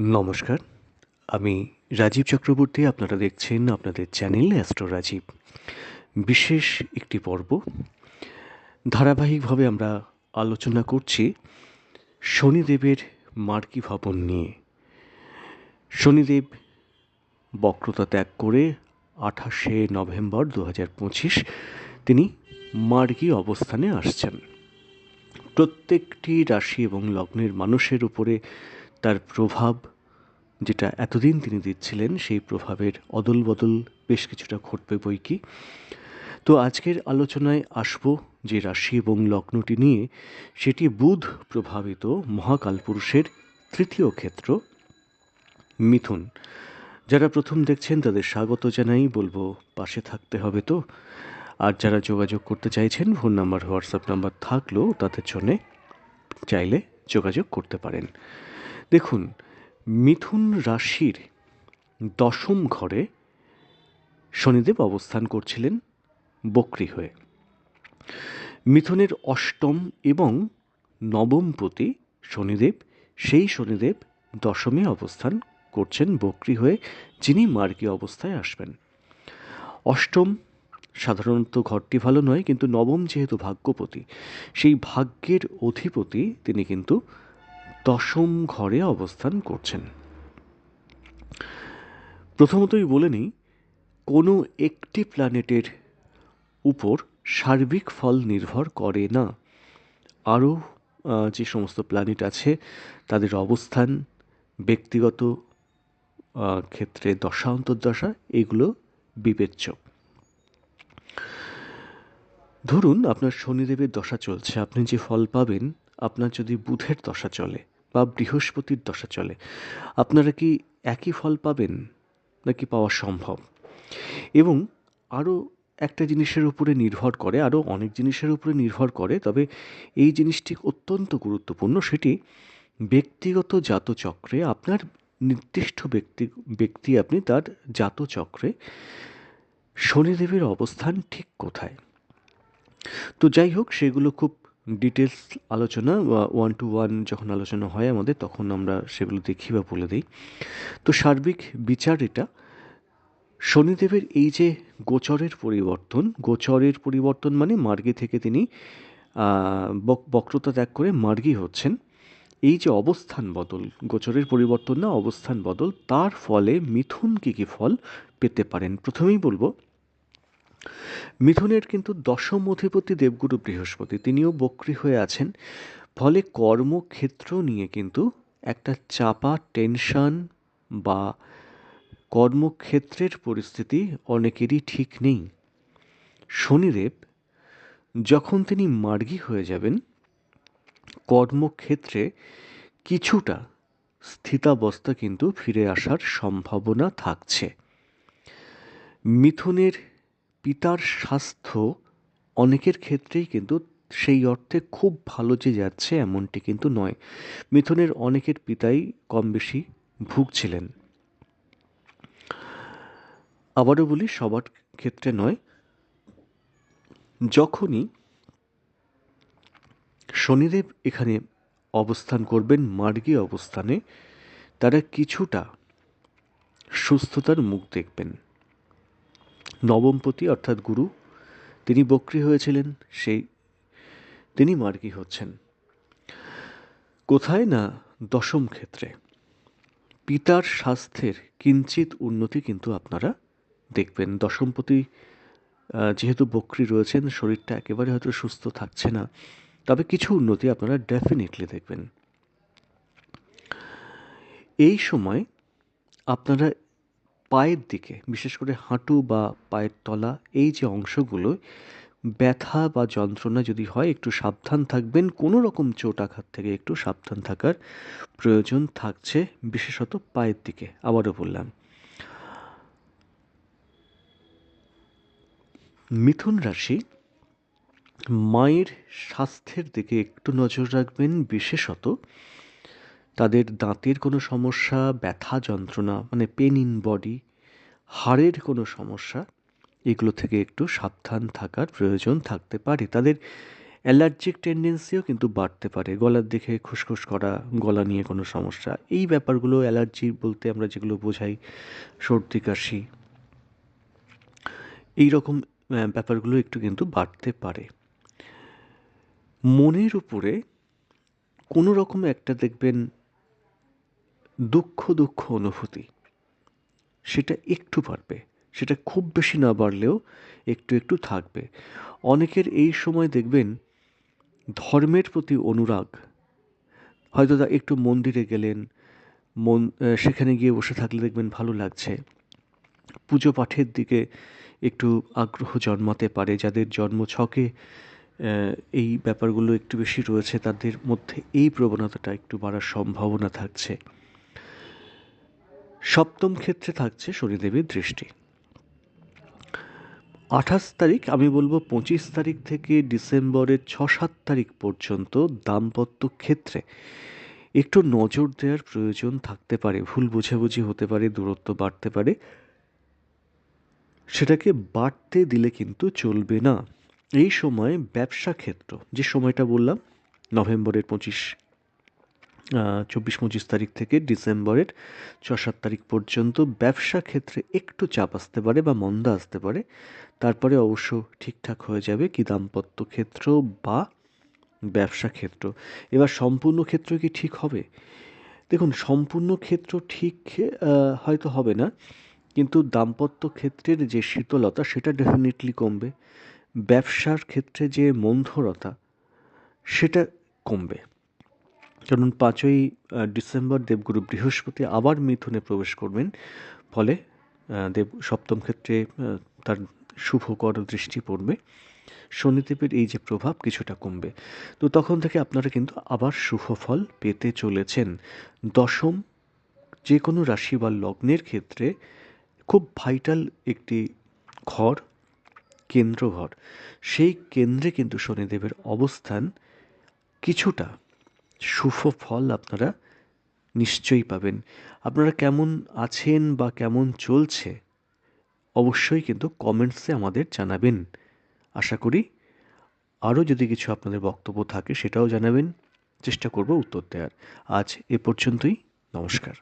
নমস্কার। আমি রাজীব চক্রবর্তী, আপনারা দেখছেন আপনাদের চ্যানেল অ্যাস্ট্রো রাজীব। বিশেষ একটি পর্ব। ধারাবাহিকভাবে আমরা আলোচনা করছি শনিদেবের মার্কি ভবন নিয়ে। শনিদেব বক্রতা ত্যাগ করে আঠাশে নভেম্বর দু পঁচিশ তিনি মার্গী অবস্থানে আসছেন। প্রত্যেকটি রাশি এবং লগ্নের মানুষের উপরে তার প্রভাব যেটা এতদিন তিনি দিচ্ছিলেন, সেই প্রভাবের অদল বদল বেশ কিছুটা ঘটবে বই কি। তো আজকের আলোচনায় আসব যে রাশি এবং লগ্নটি নিয়ে, সেটি বুধ প্রভাবিত মহাকালপুরুষের তৃতীয় ক্ষেত্র, মিথুন। যারা প্রথম দেখছেন তাদের স্বাগত জানাই, বলব পাশে থাকতে হবে তো। আর যারা যোগাযোগ করতে চাইছেন, ফোন নাম্বার, হোয়াটসঅ্যাপ নাম্বার থাকলেও তাদের জন্যে চাইলে যোগাযোগ করতে পারেন। দেখুন মিথুন রাশির দশম ঘরে শনিদেব অবস্থান করছিলেন বক্রি হয়ে। মিথুনের অষ্টম এবং নবমপতি শনিদেব, সেই শনিদেব দশমে অবস্থান করছেন বক্রি হয়ে, যিনি মার্গী অবস্থায় আসবেন। অষ্টম সাধারণত ঘরটি ভালো নয়, কিন্তু নবম যেহেতু ভাগ্যপতি, সেই ভাগ্যের অধিপতি তিনি কিন্তু দশম ঘরে অবস্থান করছেন। প্রথমতই বলে নিই, কোনো একটি প্ল্যানেটের উপর সার্বিক ফল নির্ভর করে না। আরও যে সমস্ত প্ল্যানেট আছে, তাদের অবস্থান, ব্যক্তিগত ক্ষেত্রে দশা, অন্তর্দশা, এগুলো বিবেচ্য। ধরুন আপনার শনিদেবের দশা চলছে, আপনি যে ফল পাবেন আপনার যদি বুধের দশা চলে বা বৃহস্পতির দশা চলে, আপনারা কি একই ফল পাবেন নাকি পাওয়া সম্ভব? এবং আরও একটা জিনিসের উপরে নির্ভর করে, আরও অনেক জিনিসের উপরে নির্ভর করে, তবে এই জিনিসটি অত্যন্ত গুরুত্বপূর্ণ, সেটি ব্যক্তিগত জাতচক্রে, আপনার নির্দিষ্ট ব্যক্তি ব্যক্তি আপনি তার জাতচক্রে শনিদেবের অবস্থান ঠিক কোথায়? তো যাই হোক, সেগুলো খুব ডিটেলস আলোচনা ওয়ান টু ওয়ান যখন আলোচনা হয় আমাদের, তখন আমরা সেগুলো দেখি বা বলে দিই। তো সার্বিক বিচার এটা। শনিদেবের এই যে গোচরের পরিবর্তন গোচরের পরিবর্তন মানে মার্গী থেকে তিনি বক্রতা ত্যাগ করে মার্গী হচ্ছেন। এই যে অবস্থান বদল, গোচরের পরিবর্তন না, অবস্থান বদল, তার ফলে মিথুন কী কী ফল পেতে পারেন? প্রথমেই বলব মিথুনের কিন্তু দশম অধিপতি দেবগুরু বৃহস্পতি, তিনিও বক্রি হয়ে আছেন। ফলে কর্মক্ষেত্র নিয়ে কিন্তু একটা চাপা টেনশন বা কর্মক্ষেত্রের পরিস্থিতি অনেকেরই ঠিক নেই। শনিদেব যখন তিনি মার্গী হয়ে যাবেন, কর্মক্ষেত্রে কিছুটা স্থিতাবস্থা কিন্তু ফিরে আসার সম্ভাবনা থাকছে। মিথুনের পিতার স্বাস্থ্য অনেকের ক্ষেত্রেই কিন্তু সেই অর্থে খুব ভালো যে যাচ্ছে এমনটি কিন্তু নয়। মিথুনের অনেকের পিতাই কম বেশি ভুগছিলেন। আবারও বলি, সবার ক্ষেত্রে নয়। যখনই শনিদেব এখানে অবস্থান করবেন, মার্গী অবস্থানে, তারা কিছুটা সুস্থতার মুখ দেখবেন। নবমপতি অর্থাৎ গুরু, তিনি বক্রি হয়েছিলেন, সেই তিনি মার্গী হচ্ছেন। কোথায় না দশম ক্ষেত্রে? পিতার স্বাস্থ্যের কিঞ্চিত উন্নতি কিন্তু আপনারা দেখবেন। দশমপতি যেহেতু বক্রি রয়েছেন, শরীরটা একেবারে হয়তো সুস্থ থাকছে না, তবে কিছু উন্নতি আপনারা ডেফিনেটলি দেখবেন। এই সময় আপনারা পায়ের দিকে, বিশেষ করে হাঁটু বা পায়ের তলা, এই যে অংশগুলো, ব্যথা বা যন্ত্রণা যদি হয়, একটু সাবধান থাকবেন। কোনো রকম চোট আঘাত থেকে একটু সাবধান থাকার প্রয়োজন থাকছে, বিশেষত পায়ের দিকে, আবারও বললাম। মিথুন রাশি, মায়ের স্বাস্থ্যের দিকে একটু নজর রাখবেন, বিশেষত তাদের দাঁতের কোনো সমস্যা, ব্যথা যন্ত্রণা মানে পেন ইন বডি হাড়ের কোনো সমস্যা, এগুলো থেকে একটু সাবধান থাকার প্রয়োজন থাকতে পারে। তাদের অ্যালার্জিক টেন্ডেন্সিও কিন্তু বাড়তে পারে। গলার দিকে খুসখুস করা, গলা নিয়ে কোনো সমস্যা, এই ব্যাপারগুলো অ্যালার্জি বলতে আমরা যেগুলো বোঝাই, সর্দি, কাশি, এই রকম ব্যাপারগুলো একটু কিন্তু বাড়তে পারে। মনের উপরে কোনো রকম একটা দেখবেন দুঃখ দুঃখ অনুভূতি। সেটা একটু বাড়বে, সেটা খুব বেশি না বাড়লেও একটু একটু থাকবে। অনেকের এই সময় দেখবেন ধর্মের প্রতি অনুরাগ। হয়তো তা একটু মন্দিরে গেলেন, মন সেখানে গিয়ে বসে থাকলে দেখবেন ভালো লাগছে। পুজো পাঠের দিকে একটু আগ্রহ জন্মাতে পারে, যাদের জন্ম ছকে এই ব্যাপারগুলো একটু বেশি রয়েছে, তাদের মধ্যে এই প্রবণতাটা একটু বাড়ার সম্ভাবনা থাকছে। সপ্তম ক্ষেত্রে থাকছে শনিদেবের দৃষ্টি। আঠাশ তারিখ, আমি বলব পঁচিশ তারিখ থেকে ডিসেম্বরের ছ সাত তারিখ পর্যন্ত দাম্পত্য ক্ষেত্রে একটু নজর দেওয়ার প্রয়োজন থাকতে পারে, ভুল বোঝাবুঝি হতে পারে, দূরত্ব বাড়তে পারে। সেটাকে বাড়তে দিলে কিন্তু চলবে না। এই সময় ব্যবসা ক্ষেত্র, যে সময়টা বললাম, নভেম্বরের পঁচিশ চব্বিশ পঁচিশ তারিখ থেকে ডিসেম্বরের ছ সাত তারিখ পর্যন্ত ব্যবসা ক্ষেত্রে একটু চাপ আসতে পারে বা মন্দা আসতে পারে। তারপরে অবশ্য ঠিকঠাক হয়ে যাবে কি দাম্পত্য ক্ষেত্র বা ব্যবসা ক্ষেত্র। এবার সম্পূর্ণ ক্ষেত্র কি ঠিক হবে? দেখুন, সম্পূর্ণ ক্ষেত্র ঠিক হয়তো হবে না, কিন্তু দাম্পত্য ক্ষেত্রের যে শীতলতা সেটা ডেফিনেটলি কমবে। ব্যবসার ক্ষেত্রে যে মন্থরতা সেটা কমবে। কারণ পাঁচই ডিসেম্বর দেবগুরু বৃহস্পতি আবার মিথুনে প্রবেশ করবেন। ফলে দেব সপ্তম ক্ষেত্রে তার শুভকর দৃষ্টি পড়বে। শনিদেবের এই যে প্রভাব কিছুটা কমবে। তো তখন থেকে আপনারা কিন্তু আবার শুভ ফল পেতে চলেছেন। দশম যে কোনো রাশি বা লগ্নের ক্ষেত্রে খুব ভাইটাল একটি ঘর কেন্দ্র ঘর সেই কেন্দ্রে কিন্তু শনিদেবের অবস্থান কিছুটা শুভ ফল আপনারা নিশ্চয়ই পাবেন। আপনারা কেমন আছেন বা কেমন চলছে, অবশ্যই কিন্তু কমেন্টসে আমাদের জানাবেন। আশা করি আরও যদি কিছু আপনাদের বক্তব্য থাকে সেটাও জানাবেন। চেষ্টা করব উত্তর দেওয়ার। আজ এ পর্যন্তই। নমস্কার।